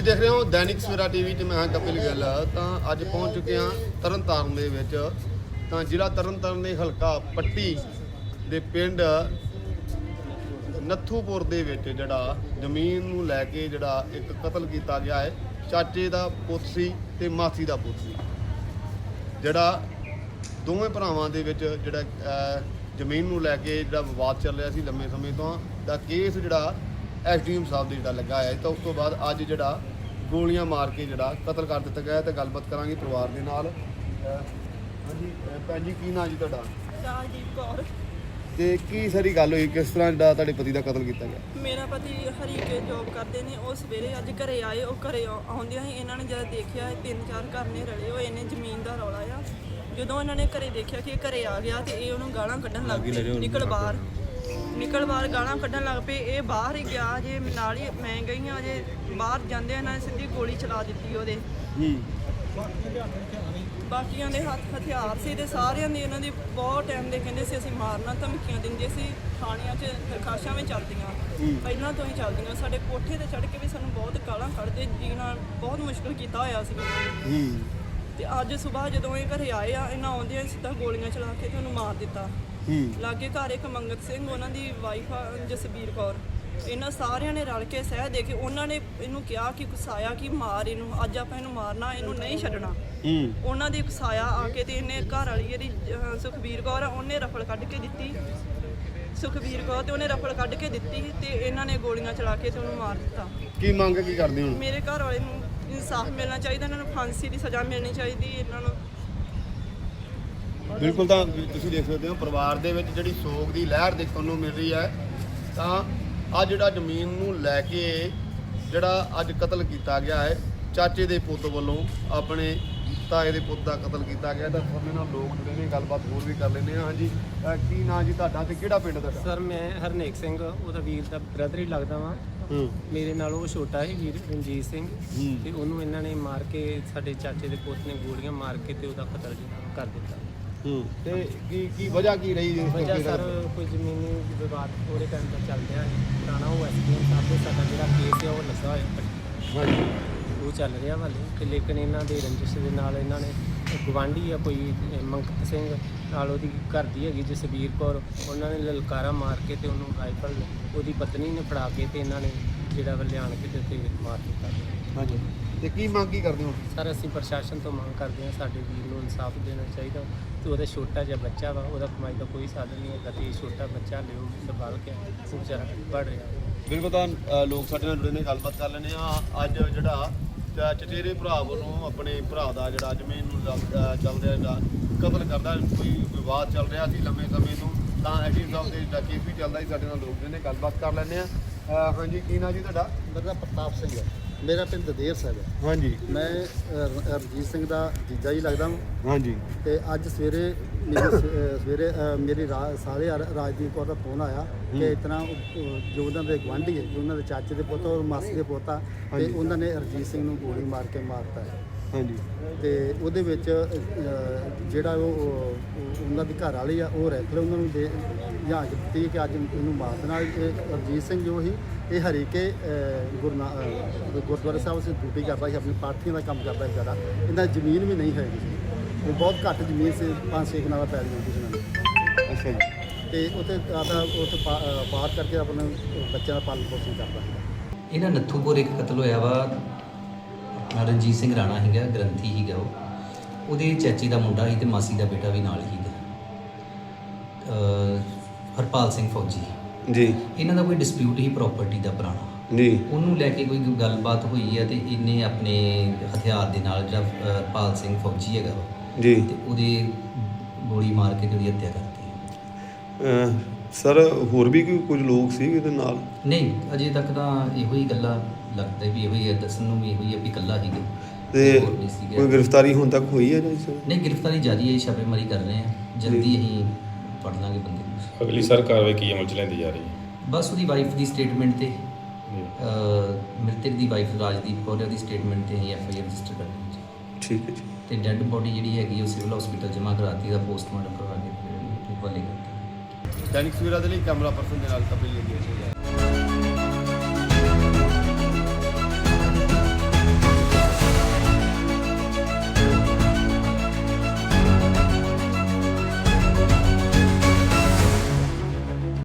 ਤੁਸੀਂ ਦੇਖ ਰਹੇ ਹੋ ਦੈਨਿਕ ਸਵੇਰਾ ਟੀਵੀ ਤੇ ਮੈਂ ਹਾਂ ਕਪਿਲ ਗਿੱਲ। ਤਾਂ ਅੱਜ ਪਹੁੰਚ ਚੁੱਕੇ ਹਾਂ ਤਰਨਤਾਰਨ ਦੇ ਵਿੱਚ। ਤਾਂ ਜ਼ਿਲ੍ਹਾ ਤਰਨਤਾਰਨ ਦੇ ਹਲਕਾ ਪੱਟੀ ਦੇ ਪਿੰਡ ਨੱਥੂਪੁਰ ਦੇ ਵਿੱਚ ਜਿਹੜਾ ਜ਼ਮੀਨ ਨੂੰ ਲੈ ਕੇ ਜਿਹੜਾ ਇੱਕ ਕਤਲ ਕੀਤਾ ਗਿਆ ਹੈ। ਚਾਚੇ ਦਾ ਪੁੱਤ ਸੀ ਤੇ ਮਾਸੀ ਦਾ ਪੁੱਤ ਸੀ। ਜਿਹੜਾ ਦੋਵੇਂ ਭਰਾਵਾਂ ਦੇ ਵਿੱਚ ਜਿਹੜਾ ਜ਼ਮੀਨ ਨੂੰ ਲੈ ਕੇ ਜਿਹੜਾ ਵਿਵਾਦ ਚੱਲ ਰਿਹਾ ਸੀ ਲੰਮੇ ਸਮੇਂ ਤੋਂ। ਤਾਂ ਕੇਸ ਜਿਹੜਾ ਐਸਡੀਐਮ ਸਾਹਿਬ ਦੇ ਜਿਹੜਾ ਲੱਗਾ ਹੈ ਤਾਂ ਉਸ ਤੋਂ ਬਾਅਦ ਅੱਜ ਜਿਹੜਾ ਗੋਲੀਆਂ ਮਾਰ ਕੇ ਜਿਹੜਾ ਕਤਲ ਕਰ ਦਿੱਤਾ ਗਿਆ ਤੇ ਗੱਲਬਾਤ ਕਰਾਂਗੇ ਪਰਿਵਾਰ ਦੇ ਨਾਲ। ਹਾਂਜੀ ਅਹ, ਭੈਣ ਜੀ ਕੀ ਨਾਂ ਜੀ ਤੁਹਾਡਾ? ਰਾਜਦੀਪ ਕੌਰ। ਤੇ ਕੀ ਸਾਰੀ ਗੱਲ ਹੋਈ? ਕਿਸ ਤਰ੍ਹਾਂ ਜਿਹੜਾ ਤੁਹਾਡੇ ਪਤੀ ਦਾ ਕਤਲ ਕੀਤਾ ਗਿਆ? ਮੇਰਾ ਪਤੀ ਹਰੀਕੇ ਜੋਬ ਕਰਦੇ ਨੇ ਉਹ ਸਵੇਰੇ ਅੱਜ ਘਰੇ ਆਏ ਉਹ ਘਰੇ ਆਉ- ਆਉਂਦਿਆਂ ਹੀ ਇਹਨਾਂ ਨੇ ਜਦ ਦੇਖਿਆ ਇਹ ਤਿੰਨ ਚਾਰ ਘਰ ਨੇ ਰਲੇ ਹੋਏ ਨੇ ਜ਼ਮੀਨ ਦਾ ਰੌਲਾ ਆ। ਜਦੋਂ ਇਹਨਾਂ ਨੇ ਘਰੇ ਦੇਖਿਆ ਕਿ ਇਹ ਘਰੇ ਆ ਗਿਆ ਤੇ ਇਹ ਉਹਨੂੰ ਗਾਲਾਂ ਕੱਢਣ ਲੱਗ ਪਏ ਨਿਕਲ ਬਾਹਰ। ਨਿਕਲ ਬਾਹਰ ਗਾਲਾਂ ਕੱਢਣ ਲੱਗ ਪਏ। ਇਹ ਬਾਹਰ ਹੀ ਗਿਆ ਜੇ ਨਾਲ ਹੀ ਮੈਂ ਗਈ ਹਾਂ ਜੇ ਬਾਹਰ ਜਾਂਦੇ ਇਹਨਾਂ ਨੇ ਸਿੱਧੀ ਗੋਲੀ ਚਲਾ ਦਿੱਤੀ ਉਹਦੇ। ਬਾਕੀਆਂ ਦੇ ਹੱਥ ਹਥਿਆਰ ਸੀ ਤੇ ਸਾਰਿਆਂ ਦੀ ਇਹਨਾਂ ਦੀ ਬਹੁਤ ਟਾਈਮ ਦੇ ਕਹਿੰਦੇ ਸੀ ਅਸੀਂ ਮਾਰਨਾ ਧਮਕੀਆਂ ਦਿੰਦੇ ਸੀ ਥਾਣਿਆਂ 'ਚ ਦਰਖਾਸ਼ਾਂ ਵੀ ਚੱਲਦੀਆਂ। ਪਹਿਲਾਂ ਤੋਂ ਹੀ ਚੱਲਦੀਆਂ ਸਾਡੇ ਕੋਠੇ ਤੇ ਚੜ੍ਹ ਕੇ ਵੀ ਸਾਨੂੰ ਬਹੁਤ ਗਾਲਾਂ ਕੱਢਦੇ ਜੀਣਾ ਬਹੁਤ ਮੁਸ਼ਕਲ ਕੀਤਾ ਹੋਇਆ ਸੀ। ਉਹਨਾਂ ਤੇ ਅੱਜ ਸਵੇਰ ਜਦੋਂ ਇਹ ਘਰੇ ਆਏ ਆ ਇਹਨਾਂ ਆਉਂਦਿਆਂ ਸਿੱਧਾ ਗੋਲੀਆਂ ਚਲਾ ਕੇ ਤੁਹਾਨੂੰ ਮਾਰ ਦਿੱਤਾ। ਲਾਗੇ ਘਰ ਇੱਕ ਮੰਗਤ ਸਿੰਘ ਉਹਨਾਂ ਦੀ ਵਾਈਫ ਜਸਬੀਰ ਕੌਰ। ਇਹਨਾਂ ਸਾਰਿਆਂ ਨੇ ਰਲ ਕੇ ਸਹਿ ਦੇ ਕੇ ਉਹਨਾਂ ਨੇ ਇਹਨੂੰ ਕਿਹਾ ਕਿ ਗੁਸਾਇਆ ਕਿ ਮਾਰ ਇਹਨੂੰ ਅੱਜ ਆਪਾਂ ਇਹਨੂੰ ਮਾਰਨਾ ਇਹਨੂੰ ਨਹੀਂ ਛੱਡਣਾ। ਹੂੰ। ਉਹਨਾਂ ਦੀ ਗੁਸਾਇਆ ਆ ਕੇ ਤੇ ਇਹਨੇ ਘਰ ਵਾਲੀ ਅਹ, ਸੁਖਬੀਰ ਕੌਰ ਆ, ਉਹਨੇ ਰਫਲ ਕੱਢ ਕੇ ਦਿੱਤੀ। ਸੁਖਬੀਰ ਕੌਰ ਤੇ ਉਹਨੇ ਰਫਲ ਕੱਢ ਕੇ ਦਿੱਤੀ ਤੇ ਇਹਨਾਂ ਨੇ ਗੋਲੀਆਂ ਚਲਾ ਕੇ ਤੇ ਉਹਨੂੰ ਮਾਰ ਦਿੱਤਾ। ਕੀ ਮੰਗ ਕੀ ਕਰਦੇ ਹੁਣ? ਮੇਰੇ ਘਰ ਵਾਲੇ ਨੂੰ ਇਨਸਾਫ ਮਿਲਣਾ ਚਾਹੀਦਾ ਇਹਨਾਂ ਨੂੰ ਫਾਂਸੀ ਦੀ ਸਜ਼ਾ ਮਿਲਣੀ ਚਾਹੀਦੀ ਇਹਨਾਂ ਨੂੰ ਬਿਲਕੁਲ ਤਾਂ ਤੁਸੀਂ ਦੇਖ ਸਕਦੇ ਹੋ ਪਰਿਵਾਰ ਦੇ ਵਿੱਚ ਜਿਹੜੀ ਸੋਗ ਦੀ ਲਹਿਰ ਦੇਖਣ ਨੂੰ ਮਿਲ ਰਹੀ ਹੈ ਤਾਂ ਆ ਜਿਹੜਾ ਜ਼ਮੀਨ ਨੂੰ ਲੈ ਕੇ ਜਿਹੜਾ ਅੱਜ ਕਤਲ ਕੀਤਾ ਗਿਆ ਹੈ ਚਾਚੇ ਦੇ ਪੁੱਤ ਵੱਲੋਂ ਆਪਣੇ ਤਾਏ ਦੇ ਪੁੱਤ ਦਾ ਕਤਲ ਕੀਤਾ ਗਿਆ ਤਾਂ ਸਾਡੇ ਨਾਲ ਲੋਕ ਜੁੜੇ ਨੇ ਗੱਲਬਾਤ ਹੋਰ ਵੀ ਕਰ ਲੈਂਦੇ ਹਾਂ। ਹਾਂਜੀ ਕੀ ਨਾਂ ਜੀ ਤੁਹਾਡਾ ਤੇ ਕਿਹੜਾ ਪਿੰਡ ਤੁਹਾਡਾ? ਸਰ ਮੈਂ ਹਰਨੇਕ ਸਿੰਘ ਉਹਦਾ ਵੀਰ ਦਾ ਬ੍ਰਦਰ ਹੀ ਲੱਗਦਾ ਵਾਂ। ਹੂੰ। ਮੇਰੇ ਨਾਲ ਉਹ ਛੋਟਾ ਸੀ ਵੀਰ ਰਣਜੀਤ ਸਿੰਘ। ਹੂੰ। ਤੇ ਉਹਨੂੰ ਇਹਨਾਂ ਨੇ ਮਾਰ ਕੇ ਸਾਡੇ ਚਾਚੇ ਦੇ ਪੁੱਤ ਨੇ ਗੋਲੀਆਂ ਮਾਰ ਕੇ ਤੇ ਉਹਦਾ ਕਤਲ ਕਰ ਦਿੱਤਾ। ਹੂੰ। ਤੇ ਕੀ ਕੀ ਵਜ੍ਹਾ ਕੀ ਰਹੀ ਇਸ ਵਜ੍ਹਾ ਦਾ? ਸਰ ਕੋਈ ਜ਼ਮੀਨੀ ਵਿਵਾਦ ਉਹਦੇ ਟਾਈਮ ਦਾ ਚੱਲ ਰਿਹਾ ਹੈ। ਪੁਰਾਣਾ ਉਹ ਐਸਡੀਐਮ ਸਾਹਿਬ ਦੇ ਸਾਡਾ ਜਿਹੜਾ ਕੇਸ ਹੈ ਉਹ ਲੱਗਾ ਹੋਇਆ ਹਾਂਜੀ। ਉਹ ਚੱਲ ਰਿਹਾ ਵਾਲੇ ਤੇ ਲੇਕਿਨ ਇਹਨਾਂ ਦੇ ਰੰਜਿਸ਼ ਦੇ ਨਾਲ ਇਹਨਾਂ ਨੇ ਗਵਾਂਢੀ ਆ ਕੋਈ ਅਹ, ਮੰਗਤ ਸਿੰਘ ਨਾਲ ਉਹਦੀ ਘਰ ਦੀ ਹੈਗੀ ਜਸਬੀਰ ਕੌਰ। ਉਹਨਾਂ ਨੇ ਲਲਕਾਰਾ ਮਾਰ ਕੇ ਤੇ ਉਹਨੂੰ ਰਾਈਫਲ ਉਹਦੀ ਪਤਨੀ ਨੇ ਫੜਾ ਕੇ ਤੇ ਇਹਨਾਂ ਨੇ ਜਿਹੜਾ ਵਾ ਲਿਆਣ ਕੇ ਤੇ ਤੇ ਮਾਰ ਦਿੱਤਾ। ਹਾਂਜੀ। ਤੇ ਕੀ ਮੰਗ ਕੀ ਕਰਦੇ ਹੋ? ਸਰ ਅਸੀਂ ਪ੍ਰਸ਼ਾਸਨ ਤੋਂ ਮੰਗ ਕਰਦੇ ਹਾਂ ਸਾਡੇ ਵੀਰ ਨੂੰ ਇਨਸਾਫ ਦੇਣਾ ਚਾਹੀਦਾ। ਤੇ ਉਹਦਾ ਛੋਟਾ ਜਿਹਾ ਬੱਚਾ ਵਾ ਉਹਦਾ ਕਮਾਈ ਦਾ ਕੋਈ ਸਾਧਨ ਨਹੀਂ ਹੈਗਾ ਤੇ ਇਹ ਛੋਟਾ ਬੱਚਾ ਲਿਓ ਸੰਭਾਲ ਕੇ ਉਹ ਵਿਚਾਰਾ ਪੜ ਰਿਹਾ। ਬਿਲਕੁਲ ਤਾਂ ਲੋਕ ਸਾਡੇ ਨਾਲ ਜੁੜੇ ਨੇ ਗੱਲਬਾਤ ਕਰ ਲੈਂਦੇ ਆ ਅੱਜ ਜਿਹੜਾ ਚ- ਚਚੇਰੇ ਭਰਾ ਵੱਲੋਂ ਆਪਣੇ ਭਰਾ ਦਾ ਜਿਹੜਾ ਜ਼ਮੀਨ ਨੂੰ ਚੱਲ ਰਿਹਾ ਜਿਹੜਾ ਕਤਲ ਕਰਦਾ ਕੋਈ ਵਿਵਾਦ ਚੱਲ ਰਿਹਾ ਸੀ ਲੰਮੇ ਸਮੇਂ ਤੋਂ ਤਾਂ ਐਡੀ ਸਾਹਿਬ ਦੇ ਜਿਹੜਾ ਕੇਸ ਵੀ ਚੱਲਦਾ ਸੀ ਸਾਡੇ ਨਾਲ ਲੋਕ ਜੁੜੇ ਨੇ ਗੱਲਬਾਤ ਕਰ ਲੈਂਦੇ ਆ ਹਾਂਜੀ ਕੀ ਨਾਂ ਜੀ ਤੁਹਾਡਾ? ਮੇਰਾ ਨਾਮ ਪ੍ਰਤਾਪ ਸਿੰਘ ਹੈ। ਮੇਰਾ ਪਿੰਡ ਦਦੇਰ ਸਾਹਿਬ ਹੈ। ਹਾਂਜੀ। ਮੈਂ ਅ, ਰ- ਰਣਜੀਤ ਸਿੰਘ ਦਾ ਜੀਜਾ ਜੀ ਲੱਗਦਾ ਹਾਂ ਹਾਂਜੀ। ਤੇ ਅੱਜ ਸਵੇਰੇ ਮੇਰੀ ਸ- ਸਵੇਰੇ ਮੇਰੀ ਰਾ- ਸਾਰੇ ਰਾ- ਰਾਜਦੀਪ ਕੌਰ ਦਾ ਫੋਨ ਆਇਆ ਕਿ ਉਹ ਜੋ ਉਹਨਾਂ ਦੇ ਗੁਆਂਢੀ ਹੈ ਜੋ ਉਹਨਾਂ ਦੇ ਚਾਚੇ ਦੇ ਪੁੱਤ ਔਰ ਮਾਸੀ ਦੇ ਪੁੱਤ ਤੇ। ਉਹਨਾਂ ਨੇ ਰਣਜੀਤ ਸਿੰਘ ਨੂੰ ਗੋਲੀ ਮਾਰ ਕੇ ਮਾਰਤਾ ਹੈ। ਹਾਂਜੀ। ਤੇ ਉਹਦੇ ਵਿੱਚ ਅ, ਜਿਹੜਾ ਉਹ ਉਹ- ਉਹਨਾਂ ਦੀ ਘਰ ਵਾਲੀ ਆ ਉਹ ਰੈਫਲ ਉਹਨਾਂ ਨੂੰ ਦੇ ਜਾਂ ਦਿੱਤੀ ਕਿ ਅੱਜ ਇਹਨੂੰ ਮਾਰ ਦੇਣਾ। ਇਹ ਰਣਜੀਤ ਸਿੰਘ ਜੋ ਸੀ ਇਹ ਹਰੀਕੇ ਅ, ਗੁਰੂ ਨਾ- ਅ, ਗੁਰਦੁਆਰਾ ਸਾਹਿਬ ਸੇ ਡਿਊਟੀ ਕਰਦਾ ਸੀ ਆਪਣੀ ਪਾਰਟੀਆਂ ਦਾ ਕੰਮ ਕਰਦਾ ਸੀ ਜ਼ਿਆਦਾ ਇਹਨਾਂ ਦੀ ਜ਼ਮੀਨ ਵੀ ਨਹੀਂ ਹੈਗੀ ਸੀ। ਇਹ ਬਹੁਤ ਘੱਟ ਜ਼ਮੀਨ ਸੀ ਪੰਜ ਛੇ ਕਨਾਲਾਂ ਪੈ ਰਹੀ ਸੀ ਇਹਨਾਂ ਨੂੰ ਅੱਛਾ ਜੀ। ਤੇ ਉੱਥੇ ਆਦਾ ਉੱਥੇ ਪਾ- ਅ, ਬਾਹਰ ਕਰਕੇ ਆਪਣੇ ਬੱਚਿਆਂ ਦਾ ਪਾਲਣ ਪੋਸ਼ਣ ਕਰਦਾ ਸੀ। ਇਹਨਾਂ ਨੱਥੂਪੁਰ ਇੱਕ ਕਤਲ ਹੋਇਆ ਵਾ ਰਣਜੀਤ ਸਿੰਘ ਰਾਣਾ ਹੈਗਾ ਗ੍ਰੰਥੀ ਹੀਗਾ ਉਹ। ਉਹਦੇ ਚਾਚੀ ਦਾ ਮੁੰਡਾ ਸੀ ਤੇ ਮਾਸੀ ਦਾ ਬੇਟਾ ਵੀ ਨਾਲ ਹੀਗਾ ਅਹ ਹਰਪਾਲ ਸਿੰਘ ਫੌਜੀ। ਜੀ। ਇਹਨਾਂ ਦਾ ਕੋਈ ਡਿਸਪਿਊਟ ਹੀ ਪ੍ਰਾਪਰਟੀ ਦਾ ਪੁਰਾਣਾ। ਜੀ। ਉਹਨੂੰ ਲੈ ਕੇ ਕੋਈ ਗੱਲਬਾਤ ਹੋਈ ਹੈ ਤੇ ਇਹਨੇ ਆਪਣੇ ਹਥਿਆਰ ਦੇ ਨਾਲ ਜਿਹੜਾ ਹਰਪਾਲ ਸਿੰਘ ਫੌਜੀ ਹੈਗਾ ਜੀ। ਤੇ ਉਹਦੇ ਗੋਲੀ ਮਾਰ ਕੇ ਉਹਦੀ ਹੱਤਿਆ ਕਰਤੀ। ਸਰ ਹੋਰ ਵੀ ਕੋਈ ਕੁਝ ਲੋਕ ਸੀ ਇਹਦੇ ਨਾਲ? ਨਹੀਂ ਅਜੇ ਤੱਕ ਤਾਂ ਇਹੋ ਹੀ ਗੱਲਾਂ ਲੱਗਦਾ ਵੀ ਇਹੋ ਹੀ ਹੈ ਦੱਸਣ ਨੂੰ ਵੀ ਇਹੋ ਹੀ ਹੈ ਵੀ ਇਕੱਲਾ ਹੀ ਤੇ ਹੋਰ ਨਹੀਂ ਸੀਗਾ। ਕੋਈ ਗ੍ਰਿਫਤਾਰੀ ਹੁਣ ਤੱਕ ਹੋਈ ਹੈ ਜੀ ਸਰ ਨਹੀਂ ਗ੍ਰਿਫਤਾਰੀ ਜਾਰੀ ਹੈ ਛਾਪੇਮਾਰੀ ਕਰ ਰਹੇ ਹਾਂ ਜਲਦੀ ਅਸੀਂ ਫੜ ਲਾਂਗੇ ਬੰਦੇ ਨੂੰ। ਅਗਲੀ ਸਰ ਕਾਰਵਾਈ ਕੀ ਅਮਲ ਚ ਲੈਂਦੀ ਜਾ ਰਹੀ ਹੈ ਬਸ ਉਹਦੀ ਵਾਈਫ ਦੀ ਸਟੇਟਮੈਂਟ ਤੇ। ਜੀ। ਮ੍ਰਿਤਕ ਦੀ ਵਾਈਫ ਰਾਜਦੀਪ ਕੌਰ ਉਹਦੀ ਸਟੇਟਮੈਂਟ ਤੇ ਅਸੀਂ ਐਫ ਆਈ ਆਰ ਰਜਿਸਟਰ ਕਰਨੀ ਹੈ। ਠੀਕ ਹੈ ਜੀ। ਤੇ ਡੈੱਡ ਬੋਡੀ ਜਿਹੜੀ ਹੈਗੀ ਉਹ ਸਿਵਲ ਹਸਪੀਟਲ ਜਮ੍ਹਾਂ ਕਰਾਤੀ ਦਾ ਪੋਸਟਮਾਰਟਮ ਕਰਵਾ ਕੇ ਫਿਰ ਹਵਾਲੇ ਕਰਤੀ। ਦੈਨਿਕ ਸਵੇਰਾ ਦੇ ਲਈ ਕੈਮਰਾ ਪਰਸਨ ਦੇ ਨਾਲ ਕਪਿਲ ਜੀ